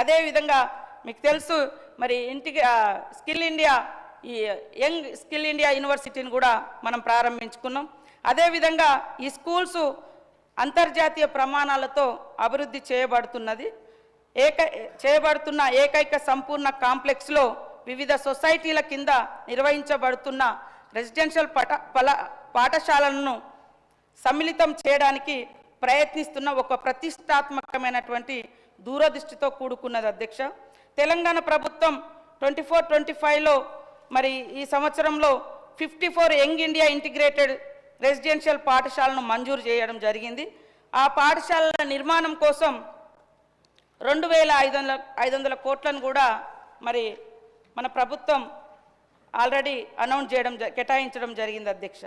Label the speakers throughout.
Speaker 1: అదేవిధంగా మీకు తెలుసు మరి ఇంటికి స్కిల్ ఇండియా ఈ యంగ్ స్కిల్ ఇండియా యూనివర్సిటీని కూడా మనం ప్రారంభించుకున్నాం. అదేవిధంగా ఈ స్కూల్స్ అంతర్జాతీయ ప్రమాణాలతో అభివృద్ధి చేయబడుతున్నది. ఏక చేయబడుతున్న ఏకైక సంపూర్ణ కాంప్లెక్స్లో వివిధ సొసైటీల కింద నిర్వహించబడుతున్న రెసిడెన్షియల్ పట పల పాఠశాలలను సమ్మిళితం చేయడానికి ప్రయత్నిస్తున్న ఒక ప్రతిష్టాత్మకమైనటువంటి దూరదృష్టితో కూడుకున్నది అధ్యక్ష. తెలంగాణ ప్రభుత్వం ట్వంటీ ఫోర్ ట్వంటీ ఫైవ్లో మరి ఈ సంవత్సరంలో fifty four young India integrated residential పాఠశాలను మంజూరు చేయడం జరిగింది. ఆ పాఠశాలల నిర్మాణం కోసం రెండు వేల ఐదు వందల ఐదు వందల కోట్లను కూడా మరి మన ప్రభుత్వం ఆల్రెడీ అనౌన్స్ చేయడం జ- కేటాయించడం జరిగింది అధ్యక్ష.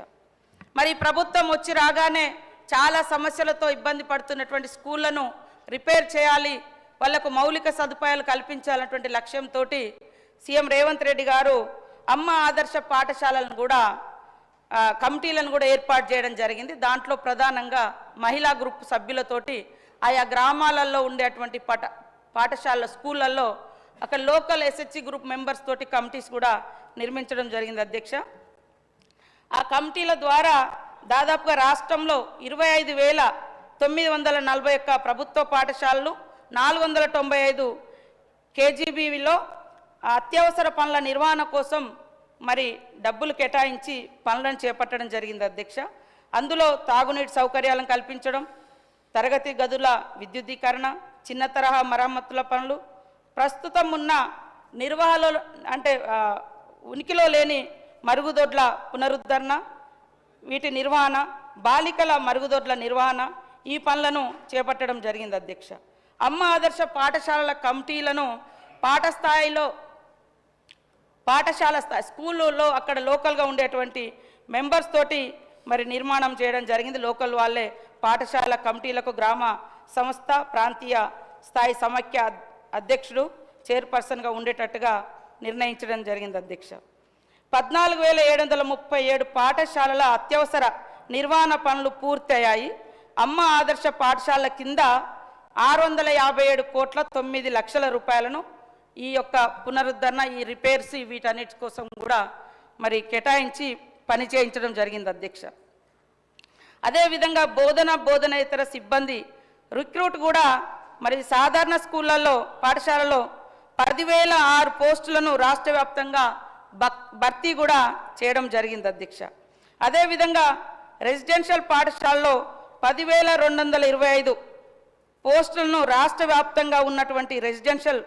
Speaker 1: మరి ప్రభుత్వం వచ్చి రాగానే చాలా సమస్యలతో ఇబ్బంది పడుతున్నటువంటి స్కూళ్ళను రిపేర్ చేయాలి. వాళ్ళకు మౌలిక సదుపాయాలు కల్పించాలన్నటువంటి లక్ష్యంతో సీఎం రేవంత్ రెడ్డి గారు అమ్మ ఆదర్శ పాఠశాలను కూడా కమిటీలను కూడా ఏర్పాటు చేయడం జరిగింది. దాంట్లో ప్రధానంగా మహిళా గ్రూప్ సభ్యులతోటి ఆయా గ్రామాలలో ఉండేటువంటి పట పాఠశాల స్కూళ్ళల్లో అక్కడ లోకల్ ఎస్హెచ్సి గ్రూప్ మెంబర్స్ తోటి కమిటీస్ కూడా నిర్మించడం జరిగింది అధ్యక్ష. ఆ కమిటీల ద్వారా దాదాపుగా రాష్ట్రంలో ఇరవై ఐదు వేల తొమ్మిది వందల నలభై ఒక్క ప్రభుత్వ పాఠశాలలు నాలుగు వందల తొంభై ఐదు కేజీబీలో అత్యవసర పనుల నిర్వహణ కోసం మరి డబ్బులు కేటాయించి పనులను చేపట్టడం జరిగింది అధ్యక్ష. అందులో తాగునీటి సౌకర్యాలను కల్పించడం తరగతి గదుల విద్యుద్దీకరణ చిన్న తరహా మరమ్మతుల పనులు ప్రస్తుతం ఉన్న నిర్వహణలో అంటే ఉనికిలో లేని మరుగుదొడ్ల పునరుద్ధరణ వీటి నిర్వహణ బాలికల మరుగుదొడ్ల నిర్వహణ ఈ పనులను చేపట్టడం జరిగింది అధ్యక్ష. అమ్మ ఆదర్శ పాఠశాలల కమిటీలను పాఠస్థాయిలో పాఠశాల స్థాయి స్కూళ్ళలో అక్కడ లోకల్గా ఉండేటువంటి మెంబర్స్ తోటి మరి నిర్మాణం చేయడం జరిగింది. లోకల్ వాళ్ళే పాఠశాల కమిటీలకు గ్రామ సంస్థ ప్రాంతీయ స్థాయి సమాఖ్య అధ్యక్షుడు చైర్పర్సన్గా ఉండేటట్టుగా నిర్ణయించడం జరిగింది అధ్యక్ష. పద్నాలుగు వేల ఏడు వందల ముప్పై ఏడు పాఠశాలల అత్యవసర నిర్వహణ పనులు పూర్తయ్యాయి. అమ్మ ఆదర్శ పాఠశాల కింద ఆరు వందల యాభై ఏడు కోట్ల తొమ్మిది లక్షల రూపాయలను ఈ యొక్క పునరుద్ధరణ ఈ రిపేర్స్ వీటన్నిటి కోసం కూడా మరి కేటాయించి పని చేయించడం జరిగింది అధ్యక్ష. అదేవిధంగా బోధన బోధనేతర సిబ్బంది రిక్రూట్ కూడా మరి సాధారణ స్కూళ్ళల్లో పాఠశాలలో పదివేల ఆరు పోస్టులను రాష్ట్ర వ్యాప్తంగా భర్తీ కూడా చేయడం జరిగింది అధ్యక్ష. అదేవిధంగా రెసిడెన్షియల్ పాఠశాలలో పదివేల రెండు వందల ఇరవై ఐదు పోస్టులను రాష్ట్ర వ్యాప్తంగా ఉన్నటువంటి రెసిడెన్షియల్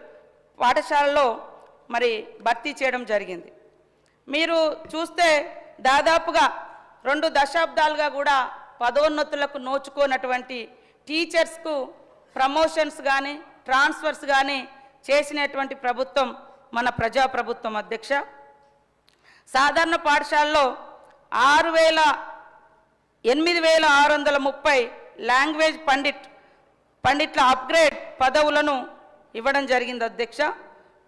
Speaker 1: పాఠశాలలో మరి భర్తీ చేయడం జరిగింది. మీరు చూస్తే దాదాపుగా రెండు దశాబ్దాలుగా కూడా పదోన్నతులకు నోచుకోనటువంటి టీచర్స్కు ప్రమోషన్స్ కానీ ట్రాన్స్ఫర్స్ కానీ చేసినటువంటి ప్రభుత్వం మన ప్రజాప్రభుత్వం అధ్యక్ష. సాధారణ పాఠశాలలో ఆరు వేల ఎనిమిది వేల ఆరు వందల ముప్పై లాంగ్వేజ్ పండిట్ పండిట్ల అప్గ్రేడ్ పదవులను ఇవ్వడం జరిగింది అధ్యక్ష.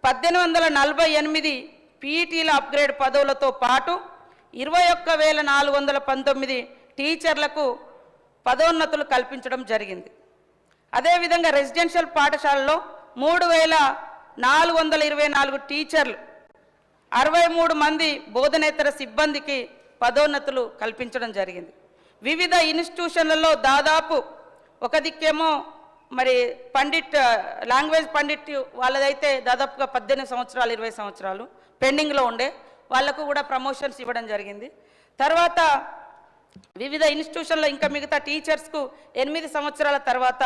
Speaker 1: పద్దెనిమిది వందల నలభై ఎనిమిది పీఈటీల అప్గ్రేడ్ పదవులతో పాటు ఇరవై ఒక్క వేల నాలుగు వందల పంతొమ్మిది టీచర్లకు పదోన్నతులు కల్పించడం జరిగింది. అదేవిధంగా రెసిడెన్షియల్ పాఠశాలలో మూడు వేల నాలుగు వందల ఇరవై నాలుగు టీచర్లు అరవై మూడు మంది బోధనేతర సిబ్బందికి పదోన్నతులు కల్పించడం జరిగింది. వివిధ ఇన్స్టిట్యూషన్లలో దాదాపు ఒక దిక్కేమో మరి పండిట్ లాంగ్వేజ్ పండిట్ వాళ్ళదైతే దాదాపుగా పద్దెనిమిది సంవత్సరాలు ఇరవై సంవత్సరాలు పెండింగ్లో ఉండే. వాళ్ళకు కూడా ప్రమోషన్స్ ఇవ్వడం జరిగింది. తర్వాత వివిధ ఇన్స్టిట్యూషన్లో ఇంకా మిగతా టీచర్స్కు ఎనిమిది సంవత్సరాల తర్వాత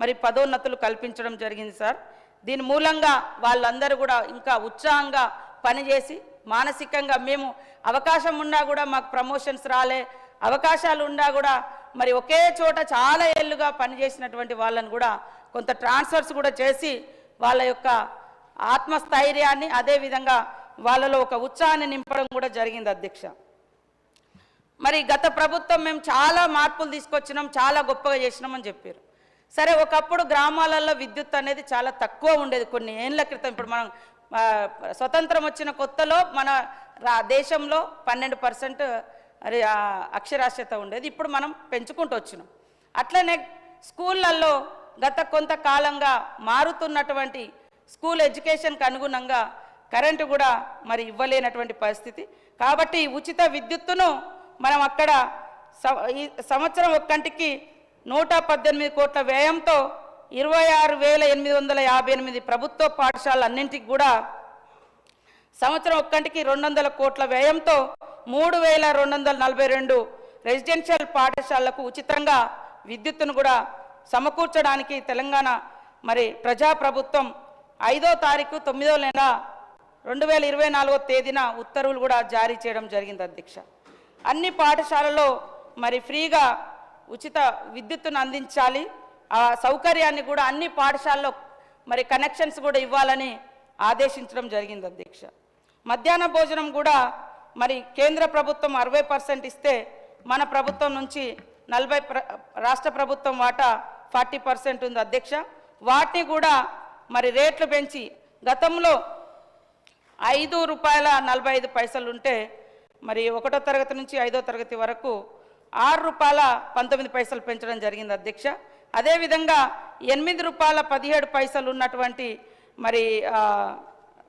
Speaker 1: మరి పదోన్నతులు కల్పించడం జరిగింది సార్. దీని మూలంగా వాళ్ళందరూ కూడా ఇంకా ఉత్సాహంగా పనిచేసి మానసికంగా మేము అవకాశం ఉన్నా కూడా మాకు ప్రమోషన్స్ రాలే అవకాశాలు ఉన్నా కూడా మరి ఒకే చోట చాలా ఏళ్ళుగా పనిచేసినటువంటి వాళ్ళని కూడా కొంత ట్రాన్స్ఫర్స్ కూడా చేసి వాళ్ళ యొక్క ఆత్మస్థైర్యాన్ని అదేవిధంగా వాళ్ళలో ఒక ఉత్సాహాన్ని నింపడం కూడా జరిగింది అధ్యక్ష. మరి గత ప్రభుత్వం మేము చాలా మార్పులు తీసుకొచ్చినాం చాలా గొప్పగా చేసినామని చెప్పారు. సరే ఒకప్పుడు గ్రామాలలో విద్యుత్ అనేది చాలా తక్కువ ఉండేది కొన్ని ఏళ్ళ క్రితం. ఇప్పుడు మనం స్వతంత్రం వచ్చిన కొత్తలో మన రా దేశంలో పన్నెండు పర్సెంట్ అది అక్షరాస్యత ఉండేది. ఇప్పుడు మనం పెంచుకుంటూ వచ్చినాం. అట్లనే స్కూళ్ళల్లో గత కొంతకాలంగా మారుతున్నటువంటి స్కూల్ ఎడ్యుకేషన్కి అనుగుణంగా కరెంటు కూడా మరి ఇవ్వలేనటువంటి పరిస్థితి. కాబట్టి ఉచిత విద్యుత్తును మనం అక్కడ ఈ సంవత్సరం ఒక్కంటికి నూట పద్దెనిమిది కోట్ల వ్యయంతో ఇరవై ఆరు వేల ఎనిమిది వందల యాభై ఎనిమిది ప్రభుత్వ పాఠశాలన్నింటికి కూడా సంవత్సరం ఒక్కంటికి రెండు వందల కోట్ల వ్యయంతో మూడు వేల రెండు వందల నలభై రెండు రెసిడెన్షియల్ పాఠశాలలకు ఉచితంగా విద్యుత్తును కూడా సమకూర్చడానికి తెలంగాణ మరి ప్రజాప్రభుత్వం ఐదో తారీఖు తొమ్మిదో నెల రెండు వేల ఇరవై నాలుగో తేదీన ఉత్తర్వులు కూడా జారీ చేయడం జరిగింది అధ్యక్ష. అన్ని పాఠశాలలో మరి ఫ్రీగా ఉచిత విద్యుత్తును అందించాలి. ఆ సౌకర్యాన్ని కూడా అన్ని పాఠశాలలో మరి కనెక్షన్స్ కూడా ఇవ్వాలని ఆదేశించడం జరిగింది అధ్యక్ష. మధ్యాహ్న భోజనం కూడా మరి కేంద్ర ప్రభుత్వం అరవై పర్సెంట్ ఇస్తే మన ప్రభుత్వం నుంచి నలభై ప్ర రాష్ట్ర ప్రభుత్వం వాటా ఫార్టీ పర్సెంట్ ఉంది అధ్యక్ష. వాటిని కూడా మరి రేట్లు పెంచి గతంలో ఐదు రూపాయల నలభై ఐదు పైసలు ఉంటే మరి ఒకటో తరగతి నుంచి ఐదో తరగతి వరకు ఆరు రూపాయల పంతొమ్మిది పైసలు పెంచడం జరిగింది అధ్యక్ష. అదేవిధంగా ఎనిమిది రూపాయల పదిహేడు పైసలు ఉన్నటువంటి మరి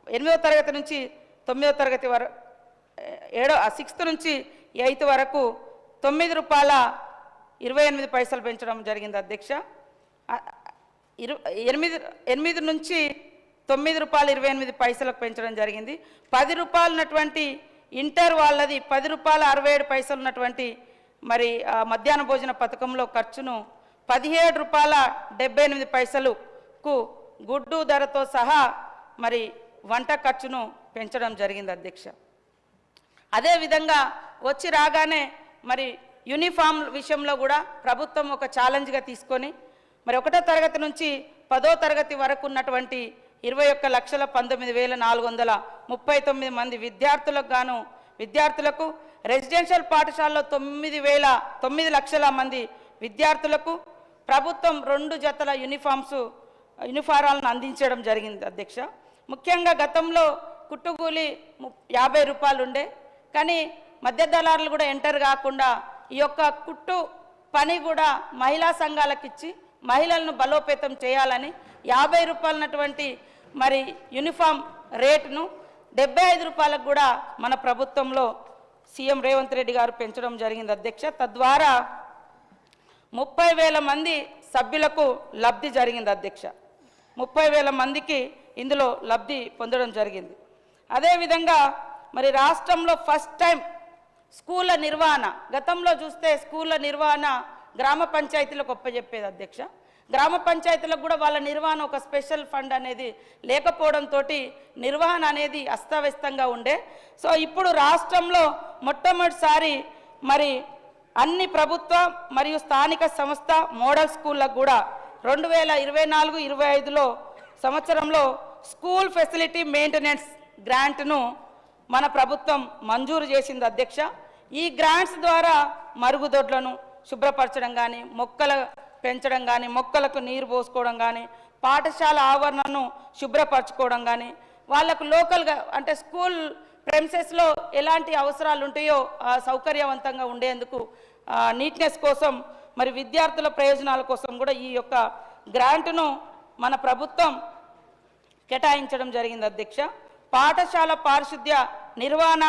Speaker 1: ఎనిమిదో తరగతి నుంచి తొమ్మిదో తరగతి వరకు ఏడో సిక్స్త్ నుంచి ఎయిత్ వరకు తొమ్మిది రూపాయల ఇరవై ఎనిమిది పైసలు పెంచడం జరిగింది అధ్యక్ష. ఇరు ఎనిమిది ఎనిమిది నుంచి తొమ్మిది రూపాయలు ఇరవై ఎనిమిది పైసలకు పెంచడం జరిగింది. పది రూపాయలు ఉన్నటువంటి ఇంటర్ వాళ్ళది పది రూపాయల అరవై ఏడు పైసలు ఉన్నటువంటి మరి ఆ, మధ్యాహ్న భోజన పథకంలో ఖర్చును పదిహేడు రూపాయల డెబ్బై ఎనిమిది పైసలుకు గుడ్డు ధరతో సహా మరి వంట ఖర్చును పెంచడం జరిగింది అధ్యక్ష. అదేవిధంగా వచ్చి రాగానే మరి యూనిఫామ్ విషయంలో కూడా ప్రభుత్వం ఒక ఛాలెంజ్గా తీసుకొని మరి ఒకటో తరగతి నుంచి పదో తరగతి వరకు ఉన్నటువంటి ఇరవై ఒక్క లక్షల పంతొమ్మిది వేల నాలుగు వందల ముప్పై తొమ్మిది మంది విద్యార్థులకు గాను విద్యార్థులకు రెసిడెన్షియల్ పాఠశాలలో తొమ్మిది వేల తొమ్మిది లక్షల మంది విద్యార్థులకు ప్రభుత్వం రెండు జతల యూనిఫామ్స్ యూనిఫారాలను అందించడం జరిగింది అధ్యక్ష. ముఖ్యంగా గతంలో కుట్టుకూలి ము- యాభై రూపాయలు ఉండే కానీ మధ్య దళారులు కూడా ఎంటర్ కాకుండా ఈ యొక్క కుట్టు పని కూడా మహిళా సంఘాలకు ఇచ్చి మహిళలను బలోపేతం చేయాలని యాభై రూపాయలన్నటువంటి మరి యూనిఫామ్ రేటును డెబ్బై ఐదు రూపాయలకు కూడా మన ప్రభుత్వంలో సీఎం రేవంత్ రెడ్డి గారు పెంచడం జరిగింది అధ్యక్ష. తద్వారా ముప్పై వేల మంది సభ్యులకు లబ్ధి జరిగింది అధ్యక్ష. ముప్పై వేల మందికి ఇందులో లబ్ధి పొందడం జరిగింది. అదేవిధంగా మరి రాష్ట్రంలో ఫస్ట్ టైం స్కూళ్ళ నిర్వహణ గతంలో చూస్తే స్కూళ్ళ నిర్వహణ గ్రామ పంచాయతీలకు ఒప్పజెప్పేది అధ్యక్ష. గ్రామ పంచాయతీలకు కూడా వాళ్ళ నిర్వహణ ఒక స్పెషల్ ఫండ్ అనేది లేకపోవడంతో నిర్వహణ అనేది అస్తవ్యస్తంగా ఉండే. సో ఇప్పుడు రాష్ట్రంలో మొట్టమొదటిసారి మరి అన్ని ప్రభుత్వ మరియు స్థానిక సంస్థ మోడల్ స్కూళ్ళకు కూడా రెండు వేల ఇరవై నాలుగు ఇరవై ఐదులో సంవత్సరంలో స్కూల్ ఫెసిలిటీ మెయింటెనెన్స్ గ్రాంట్ను మన ప్రభుత్వం మంజూరు చేసింది అధ్యక్ష. ఈ గ్రాంట్స్ ద్వారా మరుగుదొడ్లను శుభ్రపరచడం కానీ మొక్కల పెంచడం కానీ మొక్కలకు నీరు పోసుకోవడం కానీ పాఠశాల ఆవరణను శుభ్రపరచుకోవడం కానీ వాళ్ళకు లోకల్గా అంటే స్కూల్ ప్రెమిసెస్లో ఎలాంటి అవసరాలు ఉంటాయో సౌకర్యవంతంగా ఉండేందుకు నీట్నెస్ కోసం మరి విద్యార్థుల ప్రయోజనాల కోసం కూడా ఈ యొక్క గ్రాంట్ను మన ప్రభుత్వం కేటాయించడం జరిగింది అధ్యక్ష. పాఠశాల పారిశుద్ధ్య నిర్వహణ